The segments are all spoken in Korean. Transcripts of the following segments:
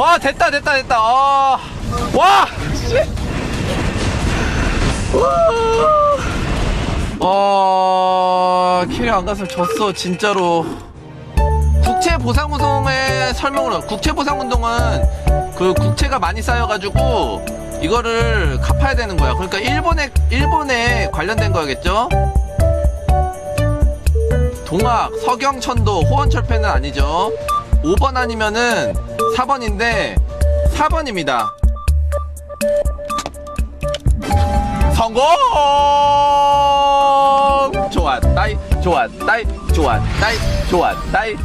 와 됐다 됐다 됐다. 아. 와! 씨. 와. 캐리 안 갔으면 졌어 진짜로. 국채 보상 운동의 설명으로 국채 보상 운동은 그 국채가 많이 쌓여가지고 이거를 갚아야 되는 거야. 그러니까 일본에 일본에 관련된 거겠죠? 동학 서경천도 호원철폐는 아니죠. 5번 아니면은 4번인데 4번입니다 성공! 좋았다이, 좋았다이, 좋았다이, 좋았다이.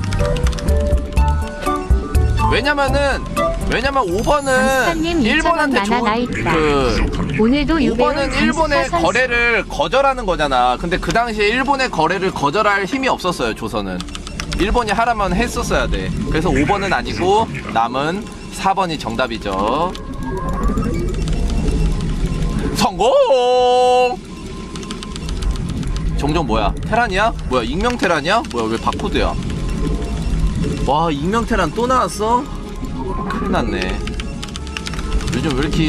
왜냐면은, 왜냐면 5번은 강사님 2,000원 일본한테 좋은. 그, 오늘도 유배운 5번은 일본의. 거래를 거절하는 거잖아. 근데 그 당시에 일본의 거래를 거절할 힘이 없었어요, 조선은. 일본이 하라면 했었어야 돼. 그래서 5번은 아니고 남은 4번이 정답이죠. 성공! 종종 뭐야? 테란이야? 뭐야? 익명 테란이야? 뭐야? 왜 바코드야? 와, 익명 테란 또 나왔어? 큰일 났네. 요즘 왜 이렇게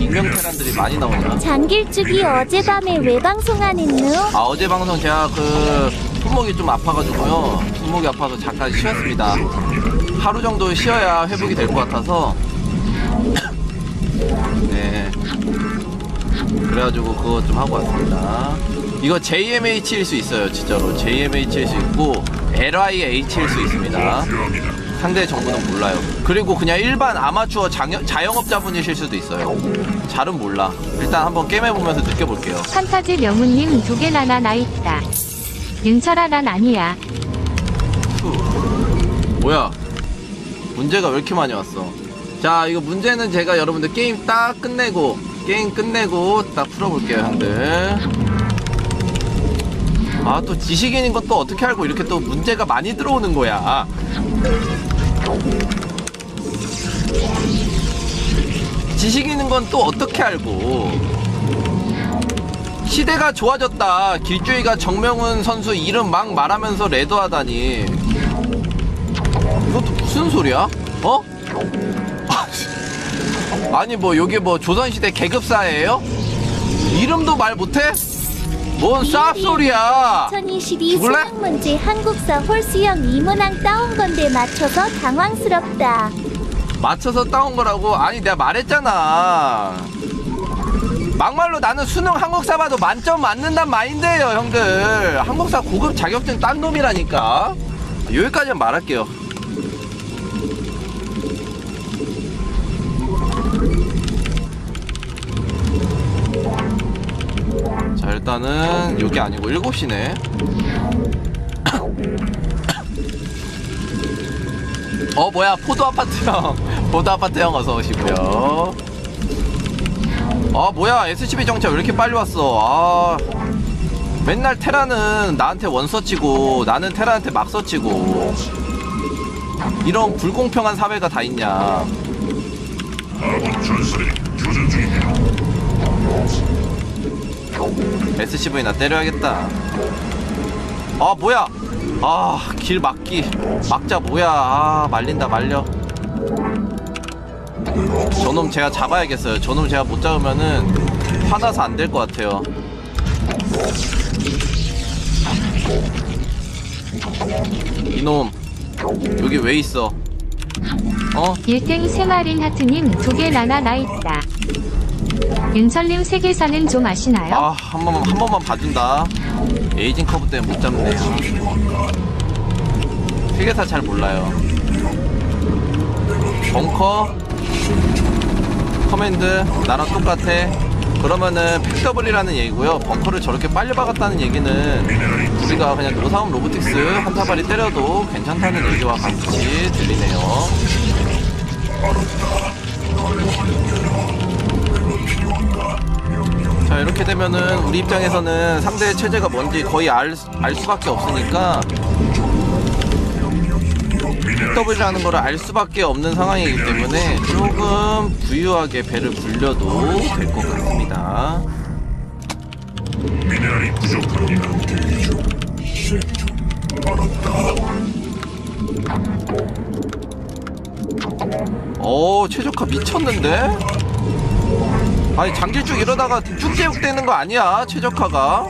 익명 테란들이 많이 나오냐? 장길쭉이 어젯밤에 왜 방송 안 했누? 아 어제 방송 제가 그 손목이 좀 아파가지고요. 손목이 아파서 잠깐 쉬었습니다. 하루 정도 쉬어야 회복이 될 것 같아서. 네. 그래가지고 그거 좀 하고 왔습니다. 이거 JMH일 수 있어요 진짜로. JMH일 수 있고 LIH일 수 있습니다. 상대 정보는 몰라요. 그리고 그냥 일반 아마추어 장여, 자영업자분이실 수도 있어요. 잘은 몰라. 일단 한번 게임해보면서 느껴볼게요. 판타지 명훈님 두 개나 나 있다. 윤철아 난 아니야. 뭐야? 문제가 왜 이렇게 많이 왔어? 자 이거 문제는 제가 여러분들 게임 딱 끝내고 게임 끝내고 딱 풀어볼게요 형들. 아 또 지식인인 것도 어떻게 알고 이렇게 또 문제가 많이 들어오는 거야? 지식인인 건 또 어떻게 알고 시대가 좋아졌다 길주이가 정명훈 선수 이름 막 말하면서 레드하다니 이것도 무슨 소리야? 어? 아니 뭐 여기 뭐 조선시대 계급사예요? 이름도 말 못해? 뭔 쌉소리야 2022 죽을래? 수학 문제 한국사 홀수형 이문항 따온 건데 맞춰서 당황스럽다. 맞춰서 따온 거라고? 아니 내가 말했잖아 막말로 나는 수능 한국사 봐도 만점 맞는단 마인드예요 형들. 한국사 고급 자격증 딴 놈이라니까. 여기까지만 말할게요. 자 일단은 여기 아니고 7시네. 어 뭐야. 포도 아파트 형. 포도 아파트 형 어서 오시고요 아 뭐야 SCB 정차 왜 이렇게 빨리 왔어? 아. 맨날 테라는 나한테 원서치고 나는 테라한테 막서치고. 이런 불공평한 사회가 다 있냐. SCV나 때려야겠다. 아 뭐야. 아 길 막기. 막자 뭐야. 아 말린다 말려 저놈 제가 잡아야겠어요 저놈 제가 못 잡으면은 화나서 안 될 것 같아요 이놈 여기 왜 있어 어? 1등 세마린 하트님 두 개나 나 있다. 윤철님 세계사는 좀 아시나요? 아, 한 번만, 한 번만 봐준다. 에이징 커브 때문에 못 잡네요. 세계사 잘 몰라요. 벙커, 커맨드, 나랑 똑같아. 그러면은 팩더블이라는 얘기고요. 벙커를 저렇게 빨리 박았다는 얘기는 우리가 그냥 노사움 로보틱스 한 타발이 때려도 괜찮다는 얘기와 같이 들리네요. 자 이렇게 되면은 우리 입장에서는 상대의 체제가 뭔지 거의 알, 알 수밖에 없으니까 W라는 거를 알 수밖에 없는 상황이기 때문에 조금 부유하게 배를 굴려도 될 것 같습니다 미네랄이 부족합니다. 대기 중. 알았다. 오 최적화 미쳤는데? 아니 장길쭉 이러다가 쭉제육 되는 거 아니야 최적화가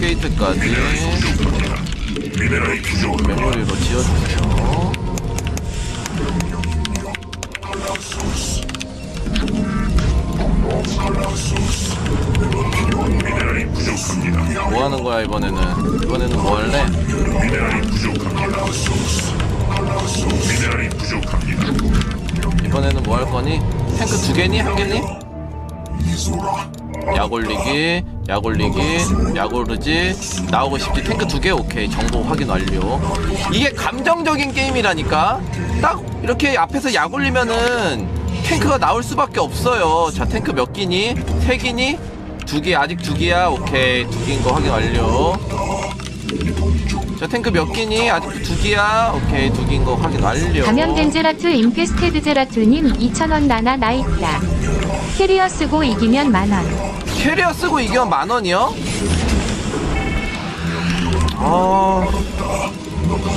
게이트까지. 메모리로 지어주세요. 뭐 하는 거야 이번에는 이번에는 뭐. 미네랄이 부족합니다. 이번에는 뭐 할 거니? 탱크 두 개니? 한 개니? 약 올리기, 약 오르지, 나오고 싶지. 탱크 두 개, 오케이. 정보 확인 완료. 이게 감정적인 게임이라니까? 딱 이렇게 앞에서 약 올리면은 탱크가 나올 수밖에 없어요. 자, 탱크 몇 기니? 세 기니? 두 개, 아직 두 개야? 오케이. 두 개인 거 확인 완료. 자, 탱크 몇 기니? 아직 두 개야? 오케이. 두 개인 거 확인 완료. 감염된 제라투 인페스테드 제라투님 2,000원 나나 나있다. 캐리어 쓰고 이기면 만원. 캐리어 쓰고 이기면 만 원이요? 아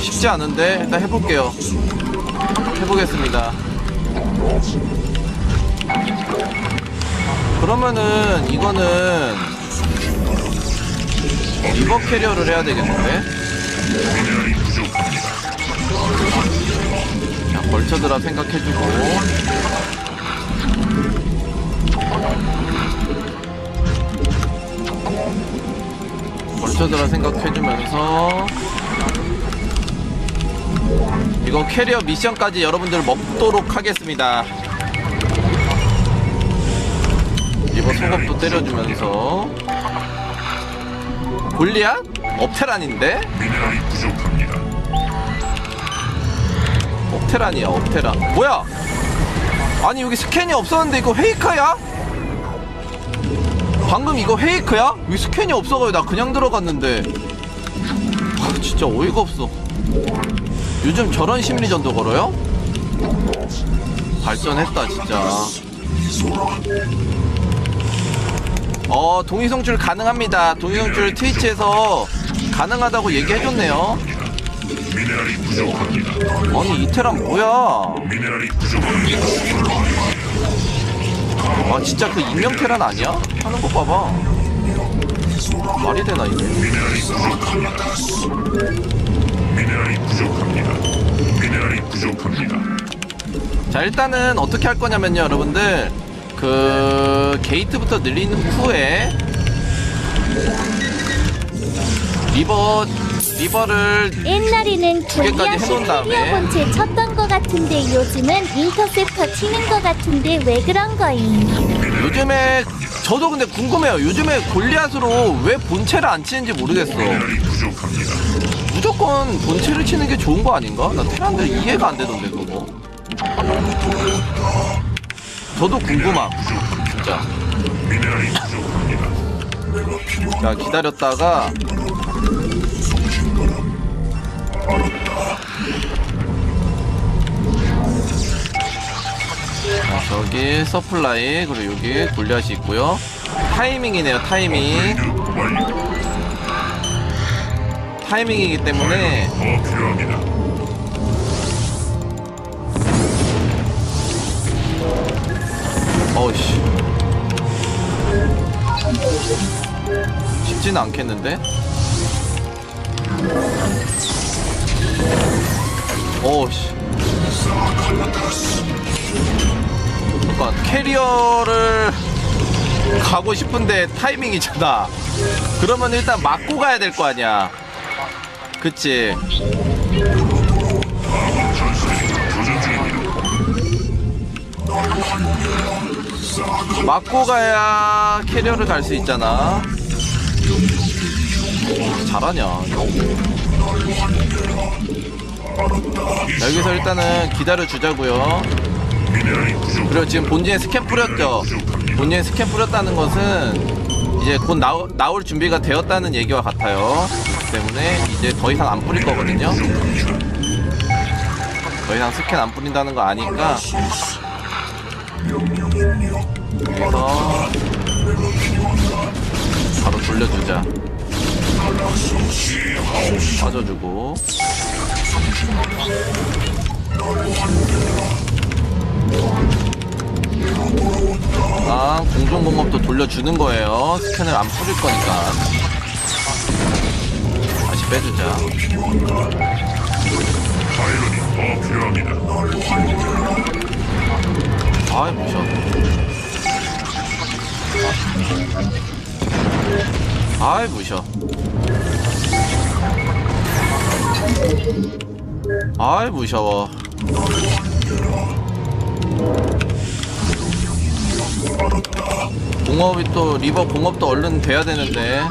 쉽지 않은데 일단 해볼게요. 해보겠습니다. 그러면은 이거는 리버 캐리어를 해야 되겠는데? 자, 벌쳐드라 생각해주고 벌쳐드라 생각해주면서 이거 캐리어 미션까지 여러분들 먹도록 하겠습니다 리버 속업도 때려주면서 골리앗? 업테란인데? 업테란이야 업테란 뭐야 아니 여기 스캔이 없었는데 이거 페이크야? 방금 이거 페이크야? 여기 스캔이 없어가지고 나 그냥 들어갔는데 아 진짜 어이가 없어 요즘 저런 심리전도 걸어요? 발전했다 진짜 어 동의송출 가능합니다 동의송출 트위치에서 가능하다고 얘기해줬네요. 아니 이테란 뭐야 아 진짜 그 인명 테란 아니야? 하는 거 봐봐 말이 되나 이게 미네랄이 부족합니다. 미네랄이 부족합니다. 자 일단은 어떻게 할 거냐면요 여러분들 그 게이트부터 늘리는 후에 리버 리버를 옛날에는 개까지 골리앗이 해놓은 다음에. 본체 쳤던 거 같은데 요즘은 인터셉터 치는 거 같은데 왜 그런 거임? 요즘에 저도 근데 궁금해요 요즘에 골리앗으로 왜 본체를 안 치는지 모르겠어 미네랄이 부족합니다. 무조건 본체를 치는 게 좋은 거 아닌가? 나 테란들 이해가 안 되던데 그거 저도 궁금함 진짜 미네랄이 부족합니다. 자 기다렸다가 자, 저기 서플라이 그리고 여기 골리앗이 있고요 타이밍이네요 타이밍. 타이밍이기 때문에. 어우씨 쉽지는 않겠는데 어우씨 그러니까 캐리어를 가고 싶은데 타이밍이잖아 그러면 일단 맞고 가야 될 거 아니야 그치 맞고 가야 캐리어를 갈 수 있잖아. 잘하냐. 여기서 일단은 기다려 주자고요. 그리고 지금 본진에 스캔 뿌렸죠. 본진에 스캔 뿌렸다는 것은 이제 곧 나오, 나올 준비가 되었다는 얘기와 같아요. 때문에 이제 더 이상 안 뿌릴 거거든요. 더 이상 스캔 안 뿌린다는 거 아니까 여기서 바로 돌려주자. 빠져주고 공업도 돌려주는 거예요. 스캔을 안 뿌릴 거니까. 다시 빼주자. 아이, 무셔. 아이, 무셔. 아이, 무셔워. 공업이 또, 리버 공업도 얼른 돼야 되는데.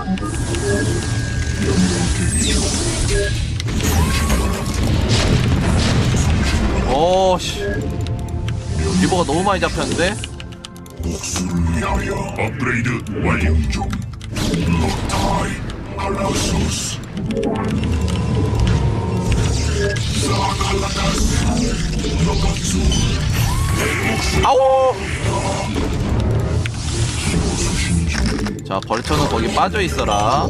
오, 씨. 리버가 너무 많이 잡혔는데? 업그레이드 완료. 아오! 자, 벌처는 거기 빠져 있어라.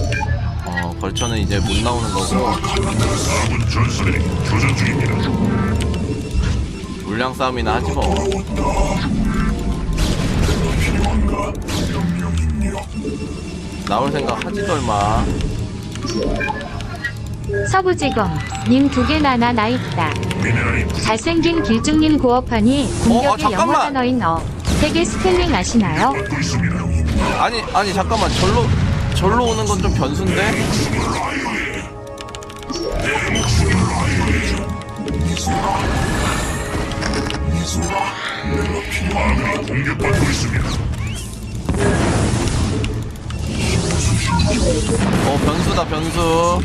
어, 벌처는 이제 못 나오는 거고. 물량 싸움이나 하지 뭐. 나올 생각 하지도 얼마. 서부지검 님 두 개 나나 나 있다. 잘생긴 길쭉님 고어판이 어, 공격의 잠깐만. 영어 단어인 어. 세개 스펠링 아시나요? 아니, 아니, 잠깐만. 절로, 절로 오는 건 좀 변수인데? 어, 변수다, 변수.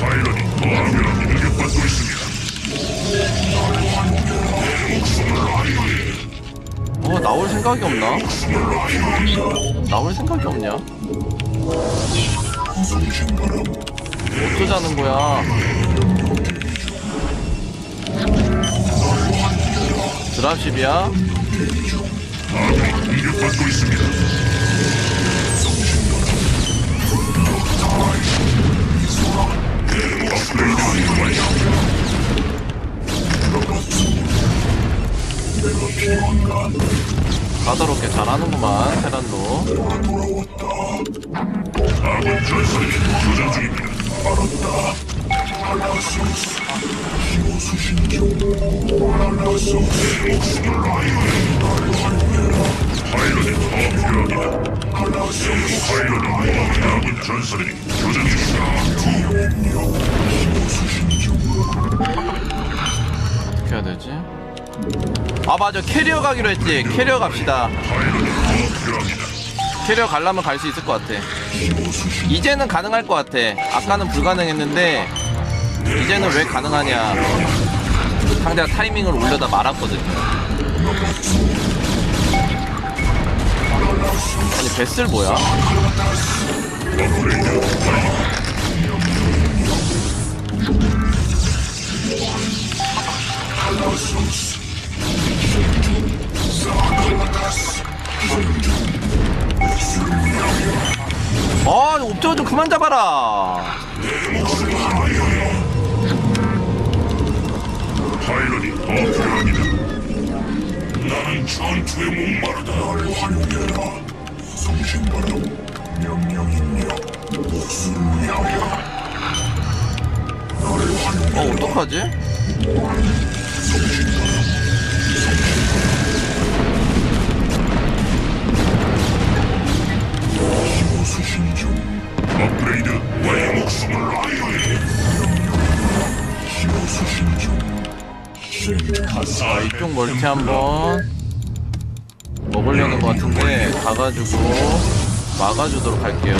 파일럿이. 공격받고 있습니다. 어, 나올 생각이 없나? 나올 생각이 없냐? 어쩌자는 거야? 드랍십이야? 까다롭게 잘하는구만, 테란도. 어떻게 해야 되지? 아, 맞아. 캐리어 가기로 했지. 캐리어 갑시다. 캐리어 가려면 갈 수 있을 것 같아. 이제는 가능할 것 같아. 아까는 불가능했는데, 이제는 왜 가능하냐. 상대가 타이밍을 올려다 말았거든. 아니, 베슬 뭐야? 아, 옵저버 좀 그만 잡아라. 파일럿이. 나는 전투에 목마르다. 목숨을 위하여. 어, 어떡하지? 수신 중. 업그레이드 완료. 목숨을 위하여. 명령. 수신 중. 아, 이쪽 멀티 한번 먹으려는 것 같은데, 가가지고 막아주도록 할게요.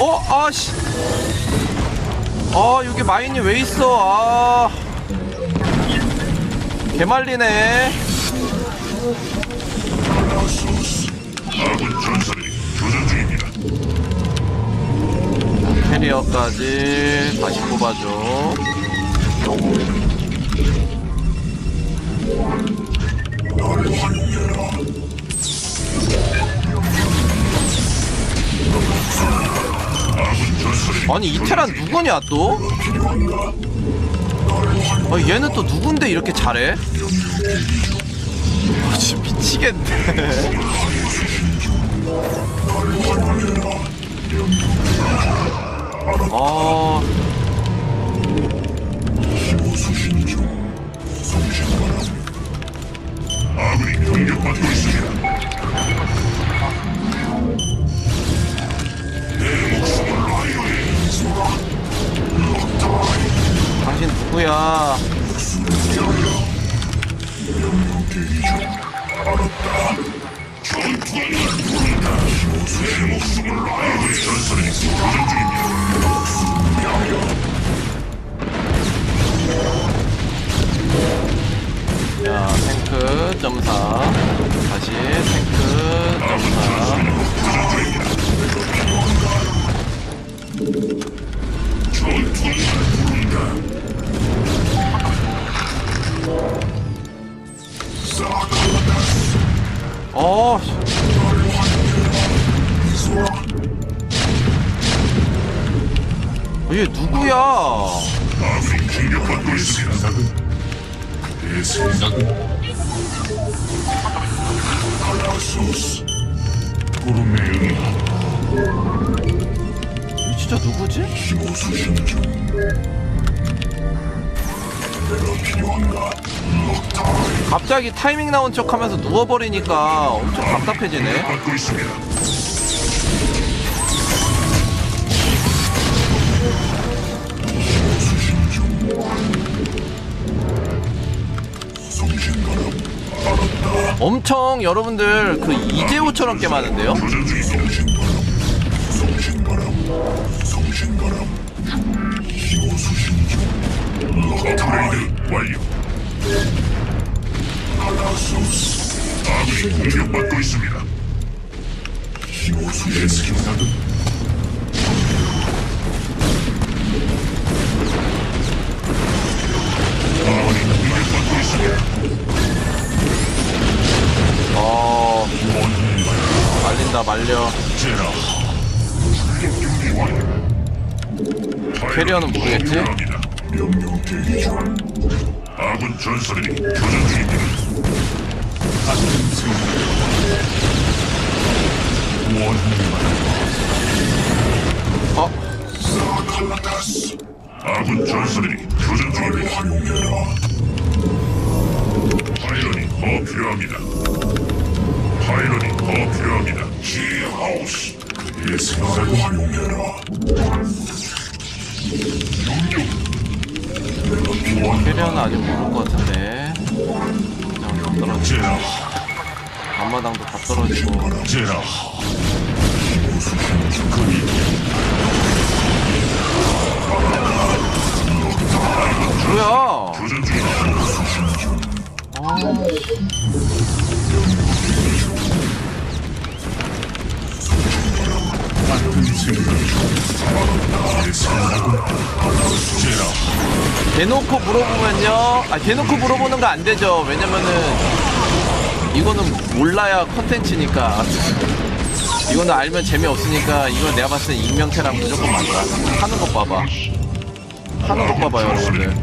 어, 아씨. 아, 여기 마인이 왜 있어? 아. 개말리네. 아군 전선이 교전 중입니다. 캐리어까지 다시 뽑아줘. 나를 활용해라. 아군 아니 이 테란 누구냐 또? 아 얘는 또 누군데 이렇게 잘해? 아 진짜 미치겠네 아 얘 누구야? 이 진짜 누구지? 갑자기 타이밍 나온 척 하면서 누워버리니까 엄청 답답해지네. 엄청 여러분들 그 이재호처럼 있습니다. 신호수의 생각은 아군이 공격받고 있습니다. 어, 말린다 말려. 캐리어는 모르겠지? 아군 전설이 교전 중입니다. 아군 전설이 교전 중입니다. 파일런이 더 필요합니다. 파일런이 더 필요합니다. 지하우스. 내 생각을 활용해라. 캐리어는 아직 모를 것 같은데. 그냥 다 떨어지고. 앞마당도 다 떨어지고. 제라. 뭐야? 대놓고 물어보면요. 아, 대놓고 물어보는 거 안 되죠. 왜냐면은 이거는 몰라야 컨텐츠니까. 이거는 알면 재미없으니까 이건 내가 봤을 때 익명태랑 무조건 맞다. 하는 것 봐봐. 하는 것 봐봐요, 여러분들.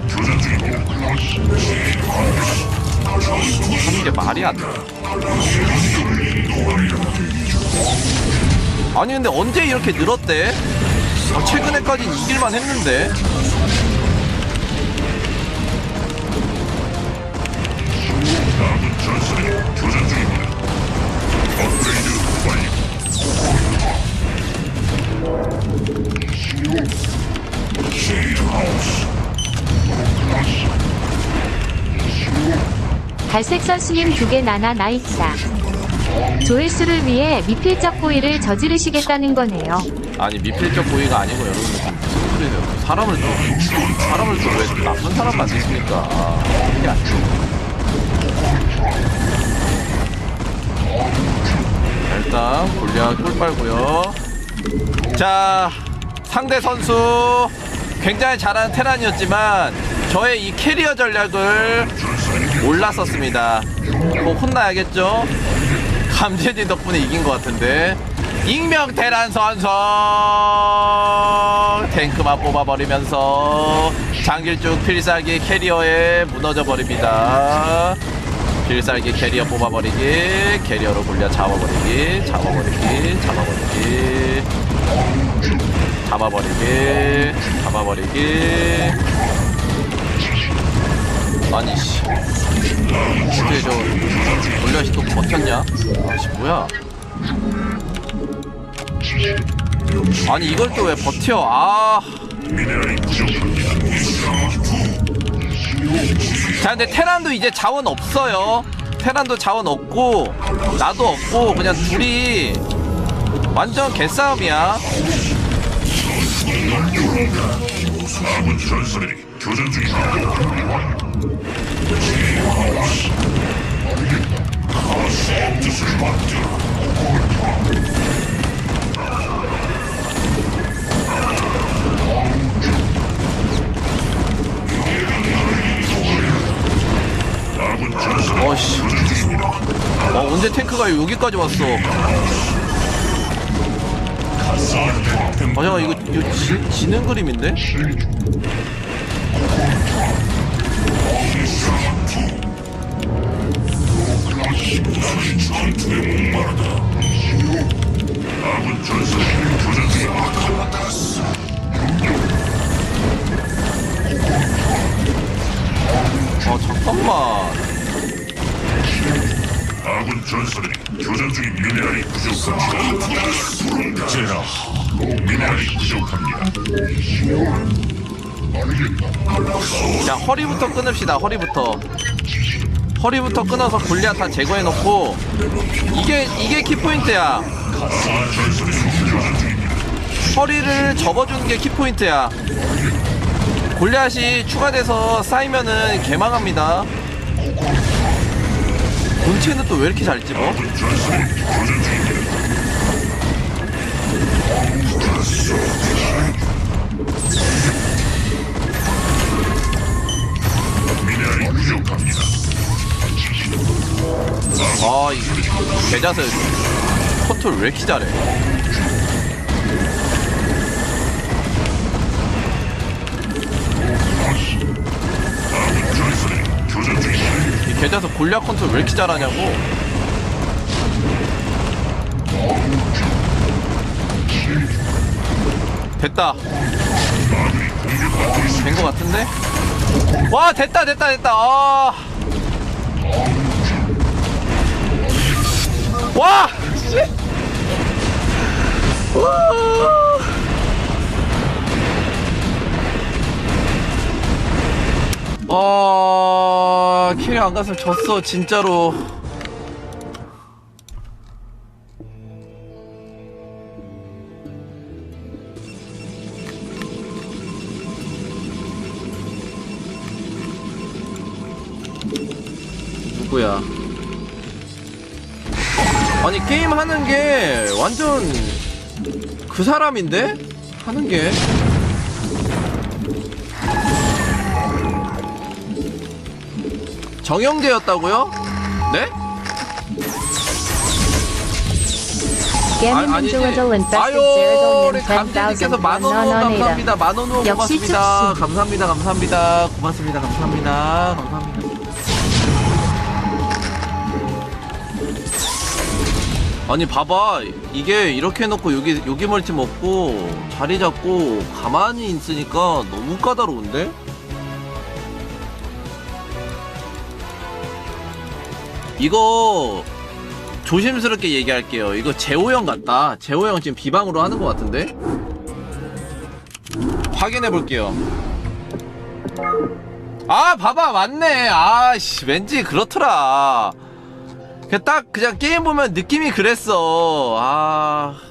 교전 중입니다. 하는 게 말이 안 돼. 아니 근데 언제 이렇게 늘었대? 아, 최근에까진 이길만 했는데. 갈색 선수님 두개 나나 나 있다. 조회수를 위해 미필적 고의를 저지르시겠다는 거네요. 아니 미필적 고의가 아니고 여러분들 지금 무슨? 사람을 또 사람을 또 왜 나쁜 사람 만드십니까? 아. 일단 골리앗 꿀 빨고요. 자 상대 선수 굉장히 잘하는 테란이었지만 저의 이 캐리어 전략을 몰랐었습니다. 뭐 혼나야겠죠? 감재진 덕분에 이긴 것 같은데 익명 테란 선수 탱크만 뽑아버리면서 장길쭉 필살기 캐리어에 무너져 버립니다. 필살기 캐리어 뽑아버리기, 캐리어로 굴려 잡아버리기, 잡아버리기, 잡아버리기, 잡아버리기, 잡아버리기. 아니 씨, 어떻게 저 골리앗이 또 버텼냐? 아씨 뭐야? 아니 이걸 또 왜 버텨? 아. 자 근데 테란도 이제 자원 없어요 테란도 자원 없고 나도 없고 그냥 둘이 완전 개싸움이야. 어씨 중입니다. 어 언제 탱크가 여기까지 왔어 아 잠깐 이거 이거 지, 지는 그림인데? 전투에 목마르다. 아군 전설이 교전 중입니다. 아 잠깐만 아군 전설이 교전 중인 미네랄이 부족합니다. 제라, 미네랄이 부족합니다. 자 허리부터 끊읍시다 허리부터 허리부터 끊어서 골리앗 다 제거해놓고 이게 이게 키포인트야. 허리를 접어주는 게 키포인트야. 골리앗이 추가돼서 쌓이면은 개망합니다. 본체는 또 왜 이렇게 잘 집어? 이 계좌서 컨트롤 왜 이렇게 잘해? 이 계좌서 골리앗 컨트롤 왜 이렇게 잘하냐고? 됐다. 된 거 같은데? 와, 됐다, 됐다, 됐다. 아. 와! 씨! 와! 아, 캐리 안 갔으면 졌어, 진짜로. 그 사람인데 하는 게 정영재였다고요? 네? 깨는 아, 아니지. 아유, 우리 10,000 만원으로 원원이다. 감사합니다. 만원으로 역시 고맙습니다. 감사합니다. 감사합니다. 고맙습니다. 감사합니다. 감사합니다. 아니 봐봐 이게 이렇게 해놓고 여기 여기 멀티 먹고 자리 잡고 가만히 있으니까 너무 까다로운데? 이거 조심스럽게 얘기할게요. 이거 재호 형 같다. 재호 형 지금 비방으로 하는 것 같은데? 확인해 볼게요. 아, 봐봐, 맞네. 아씨, 왠지 그렇더라. 그냥 딱 그냥 게임 보면 느낌이 그랬어. 아.